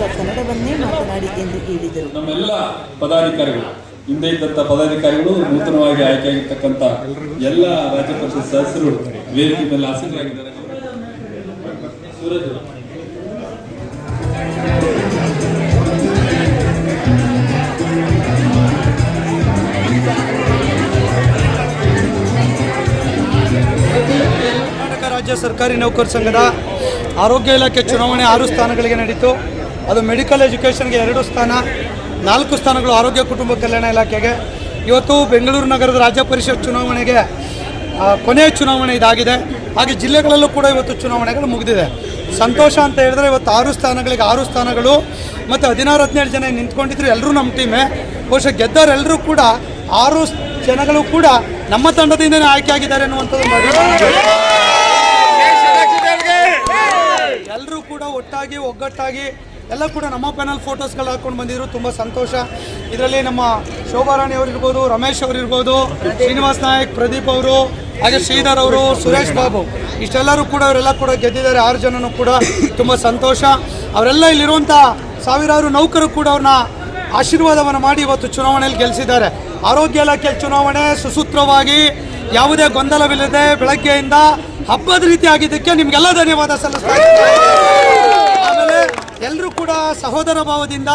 ಮಾಡಿ ಎಂದು ಹೇಳಿದರು. ನಮ್ಮೆಲ್ಲ ಪದಾಧಿಕಾರಿಗಳು ಹಿಂದೆ ಇದ್ದಂಥ ಪದಾಧಿಕಾರಿಗಳು ನೂತನವಾಗಿ ಆಯ್ಕೆಯಾಗಿರ್ತಕ್ಕಂಥ ಎಲ್ಲ ರಾಜ್ಯ ಪರಿಷತ್ ಸದಸ್ಯರು ವೇದಿಕೆ ಮೇಲೆ ಆಸೀನರಾಗಿದ್ದಾರೆ ಸೂರಜ್. ಕರ್ನಾಟಕ ರಾಜ್ಯ ಸರ್ಕಾರಿ ನೌಕರ ಸಂಘದ ಆರೋಗ್ಯ ಇಲಾಖೆ ಚುನಾವಣೆ ಆರು ಸ್ಥಾನಗಳಿಗೆ ನಡೀತು. ಅದು ಮೆಡಿಕಲ್ ಎಜುಕೇಷನ್ಗೆ ಎರಡು ಸ್ಥಾನ ನಾಲ್ಕು ಸ್ಥಾನಗಳು ಆರೋಗ್ಯ ಕುಟುಂಬ ಕಲ್ಯಾಣ ಇಲಾಖೆಗೆ. ಇವತ್ತು ಬೆಂಗಳೂರು ನಗರದ ರಾಜ್ಯ ಪರಿಷತ್ ಚುನಾವಣೆಗೆ ಕೊನೆಯ ಚುನಾವಣೆ ಇದಾಗಿದೆ. ಹಾಗೆ ಜಿಲ್ಲೆಗಳಲ್ಲೂ ಕೂಡ ಇವತ್ತು ಚುನಾವಣೆಗಳು ಮುಗಿದಿದೆ. ಸಂತೋಷ ಅಂತ ಹೇಳಿದ್ರೆ ಇವತ್ತು ಆರು ಸ್ಥಾನಗಳಿಗೆ ಆರು ಸ್ಥಾನಗಳು ಮತ್ತು ಹದಿನಾರು ಹದಿನೇಳು ಜನ ನಿಂತ್ಕೊಂಡಿದ್ರು ಎಲ್ಲರೂ ನಮ್ಮ ಟೀಮೇ. ಬಹುಶಃ ಗೆದ್ದವರೆಲ್ಲರೂ ಕೂಡ ಆರು ಜನಗಳು ಕೂಡ ನಮ್ಮ ತಂಡದಿಂದನೇ ಆಯ್ಕೆ ಆಗಿದ್ದಾರೆ ಅನ್ನುವಂಥದ್ದು. ಎಲ್ಲರೂ ಕೂಡ ಒಟ್ಟಾಗಿ ಒಗ್ಗಟ್ಟಾಗಿ ಎಲ್ಲ ಕೂಡ ನಮ್ಮ ಪ್ಯಾನಲ್ ಫೋಟೋಸ್ಗಳು ಹಾಕೊಂಡು ಬಂದಿದ್ರು. ತುಂಬ ಸಂತೋಷ. ಇದರಲ್ಲಿ ನಮ್ಮ ಶೋಭಾರಾಣಿ ಅವರು ಇರ್ಬೋದು, ರಮೇಶ್ ಅವರಿರ್ಬೋದು ಶ್ರೀನಿವಾಸ್ ನಾಯಕ್, ಪ್ರದೀಪ್ ಅವರು, ಹಾಗೆ ಶ್ರೀಧರ್ ಅವರು, ಸುರೇಶ್ ಬಾಬು. ಇಷ್ಟೆಲ್ಲರೂ ಕೂಡ ಅವರೆಲ್ಲ ಕೂಡ ಗೆದ್ದಿದ್ದಾರೆ. ಆರು ಜನನೂ ಕೂಡ ತುಂಬ ಸಂತೋಷ. ಅವರೆಲ್ಲ ಇಲ್ಲಿರುವಂಥ ಸಾವಿರಾರು ನೌಕರು ಕೂಡ ಅವ್ರನ್ನ ಆಶೀರ್ವಾದವನ್ನು ಮಾಡಿ ಇವತ್ತು ಚುನಾವಣೆಯಲ್ಲಿ ಗೆಲ್ಲಿಸಿದ್ದಾರೆ ಆರೋಗ್ಯ ಇಲಾಖೆ ಚುನಾವಣೆ ಸುಸೂತ್ರವಾಗಿ ಯಾವುದೇ ಗೊಂದಲವಿಲ್ಲದೆ ಬೆಳಗ್ಗೆಯಿಂದ ಹಬ್ಬದ ರೀತಿ ಆಗಿದ್ದಕ್ಕೆ ನಿಮಗೆಲ್ಲ ಧನ್ಯವಾದ ಸಲ್ಲಿಸ್ತಾ ಎಲ್ಲರೂ ಕೂಡ ಸಹೋದರ ಭಾವದಿಂದ,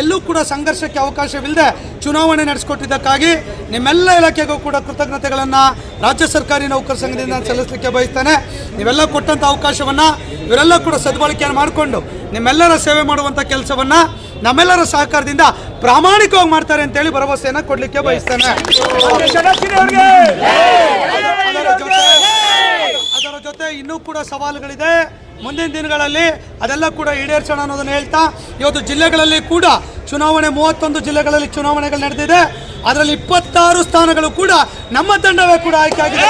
ಎಲ್ಲೂ ಕೂಡ ಸಂಘರ್ಷಕ್ಕೆ ಅವಕಾಶವಿಲ್ಲದೆ ಚುನಾವಣೆ ನಡೆಸಿಕೊಟ್ಟಿದ್ದಕ್ಕಾಗಿ ನಿಮ್ಮೆಲ್ಲ ಇಲಾಖೆಗೂ ಕೂಡ ಕೃತಜ್ಞತೆಗಳನ್ನು ರಾಜ್ಯ ಸರ್ಕಾರಿ ನೌಕರ ಸಂಘದಿಂದ ಸಲ್ಲಿಸಲಿಕ್ಕೆ ಬಯಸ್ತೇನೆ. ನೀವೆಲ್ಲ ಕೊಟ್ಟಂಥ ಅವಕಾಶವನ್ನು ಇವರೆಲ್ಲ ಕೂಡ ಸದ್ಬಳಕೆಯನ್ನು ಮಾಡಿಕೊಂಡು ನಿಮ್ಮೆಲ್ಲರ ಸೇವೆ ಮಾಡುವಂಥ ಕೆಲಸವನ್ನು ನಮ್ಮೆಲ್ಲರ ಸಹಕಾರದಿಂದ ಪ್ರಾಮಾಣಿಕವಾಗಿ ಮಾಡ್ತಾರೆ ಅಂತೇಳಿ ಭರವಸೆಯನ್ನು ಕೊಡಲಿಕ್ಕೆ ಬಯಸ್ತೇನೆ. ಅದರ ಜೊತೆ ಇನ್ನೂ ಕೂಡ ಸವಾಲುಗಳಿದೆ. ಮುಂದಿನ ದಿನಗಳಲ್ಲಿ ಅದೆಲ್ಲ ಕೂಡ ಈಡೇರಿಸೋಣ ಅನ್ನೋದನ್ನು ಹೇಳ್ತಾ, ಇವತ್ತು ಜಿಲ್ಲೆಗಳಲ್ಲಿ ಕೂಡ ಚುನಾವಣೆ, ಮೂವತ್ತೊಂದು ಜಿಲ್ಲೆಗಳಲ್ಲಿ ಚುನಾವಣೆಗಳು ನಡೆದಿದೆ. ಅದರಲ್ಲಿ ಇಪ್ಪತ್ತಾರು ಸ್ಥಾನಗಳು ಕೂಡ ನಮ್ಮ ತಂಡವೇ ಕೂಡ ಆಯ್ಕೆ ಆಗಿದೆ.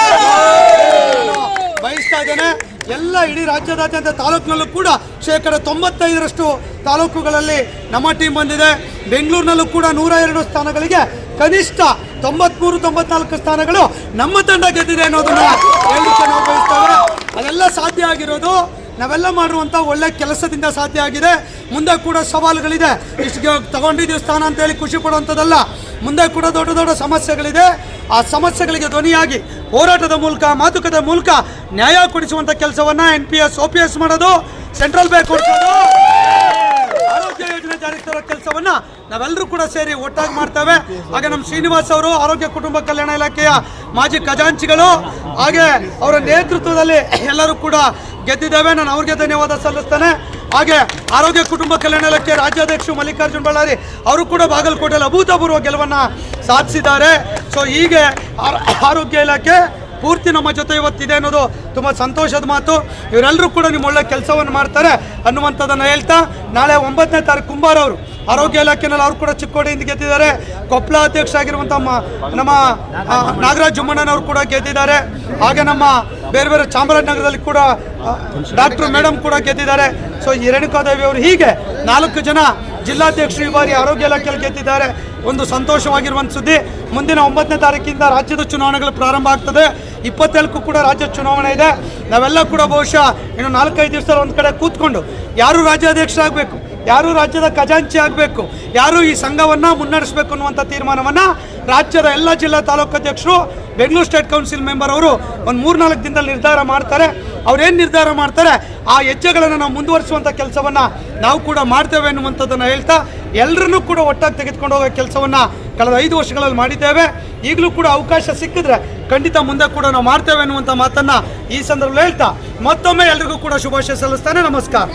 ನಾನು ಬಯಸ್ತಾ ಇದ್ದೇನೆ, ಎಲ್ಲ ಇಡೀ ರಾಜ್ಯದಾದ್ಯಂತ ತಾಲೂಕಿನಲ್ಲೂ ಕೂಡ ಶೇಕಡ ತೊಂಬತ್ತೈದರಷ್ಟು ತಾಲೂಕುಗಳಲ್ಲಿ ನಮ್ಮ ಟೀಮ್ ಬಂದಿದೆ. ಬೆಂಗಳೂರಿನಲ್ಲೂ ಕೂಡ ನೂರ ಎರಡು ಸ್ಥಾನಗಳಿಗೆ ಕನಿಷ್ಠ ತೊಂಬತ್ಮೂರು, ತೊಂಬತ್ನಾಲ್ಕು ಸ್ಥಾನಗಳು ನಮ್ಮ ತಂಡ ಗೆದ್ದಿದೆ ಅನ್ನೋದನ್ನು ಹೇಳಲಿಕ್ಕೆ ನಾವು ಬಯಸ್ತೇವೆ ಅದೆಲ್ಲ ಸಾಧ್ಯ ಆಗಿರೋದು ನಾವೆಲ್ಲ ಮಾಡುವಂಥ ಒಳ್ಳೆ ಕೆಲಸದಿಂದ ಸಾಧ್ಯ ಆಗಿದೆ. ಮುಂದೆ ಕೂಡ ಸವಾಲುಗಳಿದೆ. ಇಷ್ಟು ತಗೊಂಡಿದ್ದೀವಿ ಸ್ಥಾನ ಅಂತ ಹೇಳಿ ಖುಷಿ ಪಡುವಂಥದ್ದಲ್ಲ. ಮುಂದೆ ಕೂಡ ದೊಡ್ಡ ದೊಡ್ಡ ಸಮಸ್ಯೆಗಳಿದೆ. ಆ ಸಮಸ್ಯೆಗಳಿಗೆ ಧ್ವನಿಯಾಗಿ ಹೋರಾಟದ ಮೂಲಕ ಮಾತುಕತೆ ಮೂಲಕ ನ್ಯಾಯ ಕೊಡಿಸುವಂಥ ಕೆಲಸವನ್ನು N P S O P S ಮಾಡೋದು. ಸೆಂಟ್ರಲ್ ಬ್ಯಾಂಕ್ ಕೊಡಿಸೋದು. ಕೆಲಸವನ್ನ ನಾವೆಲ್ಲರೂ ಕೂಡ ಸೇರಿ ಒಟ್ಟಾಗಿ ಮಾಡ್ತೇವೆ. ಹಾಗೆ ನಮ್ಮ ಶ್ರೀನಿವಾಸ್ ಅವರು ಆರೋಗ್ಯ ಕುಟುಂಬ ಕಲ್ಯಾಣ ಇಲಾಖೆಯ ಮಾಜಿ ಖಜಾಂಚಿಗಳು, ಹಾಗೆ ಅವರ ನೇತೃತ್ವದಲ್ಲಿ ಎಲ್ಲರೂ ಕೂಡ ಗೆದ್ದಿದ್ದೇವೆ. ನಾನು ಅವ್ರಿಗೆ ಧನ್ಯವಾದ ಸಲ್ಲಿಸ್ತೇನೆ. ಹಾಗೆ ಆರೋಗ್ಯ ಕುಟುಂಬ ಕಲ್ಯಾಣ ಇಲಾಖೆ ರಾಜ್ಯಾಧ್ಯಕ್ಷ ಮಲ್ಲಿಕಾರ್ಜುನ್ ಬಳ್ಳಾರಿ ಅವರು ಕೂಡ ಬಾಗಲಕೋಟೆಯಲ್ಲಿ ಅಭೂತಪೂರ್ವ ಗೆಲುವನ್ನು ಸಾಧಿಸಿದ್ದಾರೆ. ಸೊ ಹೀಗೆ ಆರ- ಆರೋಗ್ಯ ಇಲಾಖೆ ಪೂರ್ತಿ ನಮ್ಮ ಜೊತೆ ಇವತ್ತಿದೆ ಅನ್ನೋದು ತುಂಬ ಸಂತೋಷದ ಮಾತು. ಇವರೆಲ್ಲರೂ ಕೂಡ ನಿಮ್ಮ ಒಳ್ಳೆ ಕೆಲಸವನ್ನು ಮಾಡ್ತಾರೆ ಅನ್ನುವಂಥದ್ದನ್ನು ಹೇಳ್ತಾ, ನಾಳೆ ಒಂಬತ್ತನೇ ತಾರೀಕು ಕುಂಬಾರ ಅವರು, ಆರೋಗ್ಯ ಇಲಾಖೆನಲ್ಲಿ ಅವರು ಕೂಡ ಚಿಕ್ಕೋಡಿಯಿಂದ ಗೆದ್ದಿದ್ದಾರೆ. ಕೊಪ್ಪಳ ಅಧ್ಯಕ್ಷ ಆಗಿರುವಂಥ ನಮ್ಮ ನಾಗರಾಜ್ ಜುಮ್ಮಣ್ಣನವರು ಕೂಡ ಗೆದ್ದಿದ್ದಾರೆ. ಹಾಗೆ ನಮ್ಮ ಬೇರೆ ಬೇರೆ ಚಾಮರಾಜನಗರದಲ್ಲಿ ಕೂಡ ಡಾಕ್ಟರ್ ಮೇಡಮ್ ಕೂಡ ಗೆದ್ದಿದ್ದಾರೆ. ಸೊ ಈ ರೇಣುಕಾದೇವಿ ಅವರು ಹೀಗೆ ನಾಲ್ಕು ಜನ ಜಿಲ್ಲಾಧ್ಯಕ್ಷರು ಈ ಬಾರಿ ಆರೋಗ್ಯ ಇಲಾಖೆಯಲ್ಲಿ ಗೆದ್ದಿದ್ದಾರೆ. ಒಂದು ಸಂತೋಷವಾಗಿರುವಂಥ ಸುದ್ದಿ. ಮುಂದಿನ ಒಂಬತ್ತನೇ ತಾರೀಕಿಂದ ರಾಜ್ಯದ ಚುನಾವಣೆಗಳು ಪ್ರಾರಂಭ ಆಗ್ತದೆ. ಇಪ್ಪತ್ತೇಳಕ್ಕೂ ಕೂಡ ರಾಜ್ಯ ಚುನಾವಣೆ ಇದೆ. ನಾವೆಲ್ಲ ಕೂಡ ಬಹುಶಃ ಇನ್ನು ನಾಲ್ಕೈದು ದಿವಸ ಒಂದು ಕಡೆ ಕೂತ್ಕೊಂಡು ಯಾರು ರಾಜ್ಯಾಧ್ಯಕ್ಷರಾಗಬೇಕು, ಯಾರು ರಾಜ್ಯದ ಖಜಾಂಚಿ ಆಗಬೇಕು, ಯಾರು ಈ ಸಂಘವನ್ನು ಮುನ್ನಡೆಸಬೇಕು ಅನ್ನುವಂಥ ತೀರ್ಮಾನವನ್ನು ರಾಜ್ಯದ ಎಲ್ಲ ಜಿಲ್ಲಾ ತಾಲೂಕು ಅಧ್ಯಕ್ಷರು, ಬೆಂಗಳೂರು ಸ್ಟೇಟ್ ಕೌನ್ಸಿಲ್ ಮೆಂಬರ್ ಅವರು ಒಂದು ಮೂರ್ನಾಲ್ಕು ದಿನದಲ್ಲಿ ನಿರ್ಧಾರ ಮಾಡ್ತಾರೆ. ಅವ್ರೇನು ನಿರ್ಧಾರ ಮಾಡ್ತಾರೆ? ಆ ಹೆಜ್ಜೆಗಳನ್ನು ನಾವು ಮುಂದುವರಿಸುವಂಥ ಕೆಲಸವನ್ನು ನಾವು ಕೂಡ ಮಾಡ್ತೇವೆ ಅನ್ನುವಂಥದ್ದನ್ನು ಹೇಳ್ತಾ ಎಲ್ಲರನ್ನೂ ಕೂಡ ಒಟ್ಟಾಗಿ ತೆಗೆದುಕೊಂಡು ಹೋಗೋ ಕೆಲಸವನ್ನು ಕಳೆದ ಐದು ವರ್ಷಗಳಲ್ಲಿ ಮಾಡಿದ್ದೇವೆ. ಈಗಲೂ ಕೂಡ ಅವಕಾಶ ಸಿಕ್ಕಿದ್ರೆ ಖಂಡಿತ ಮುಂದೆ ಕೂಡ ನಾವು ಮಾಡ್ತೇವೆ ಅನ್ನುವಂಥ ಮಾತನ್ನು ಈ ಸಂದರ್ಭದಲ್ಲಿ ಹೇಳ್ತಾ ಮತ್ತೊಮ್ಮೆ ಎಲ್ರಿಗೂ ಕೂಡ ಶುಭಾಶಯ ಸಲ್ಲಿಸ್ತಾನೆ. ನಮಸ್ಕಾರ.